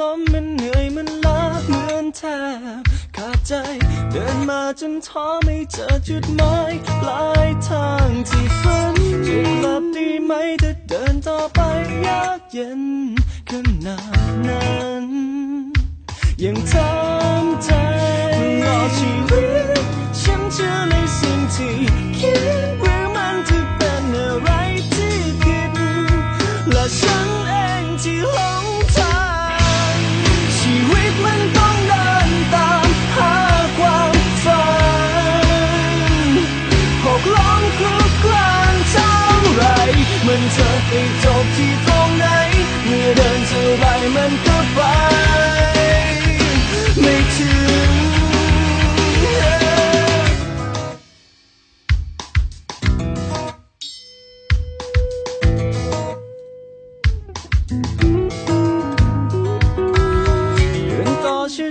ล้มมันเหนื่อยมันล้าเหมือนแทบขาดใจ เดินมาจนท้อไม่เจอจุดหมายปลายทางที่ฝันจะกลับดีไหมถ้าเดินต่อไปยากเย็นขนาดนั้นยังทำ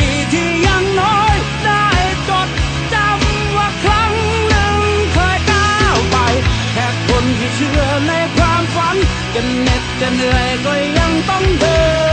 ดีที่ยังน้อย ได้จดจำว่าครั้งหนึ่งเคยก้าวไป แค่คนที่เชื่อในความฝันจะเหน็ดจะเหนื่อยก็ยังต้องเดิน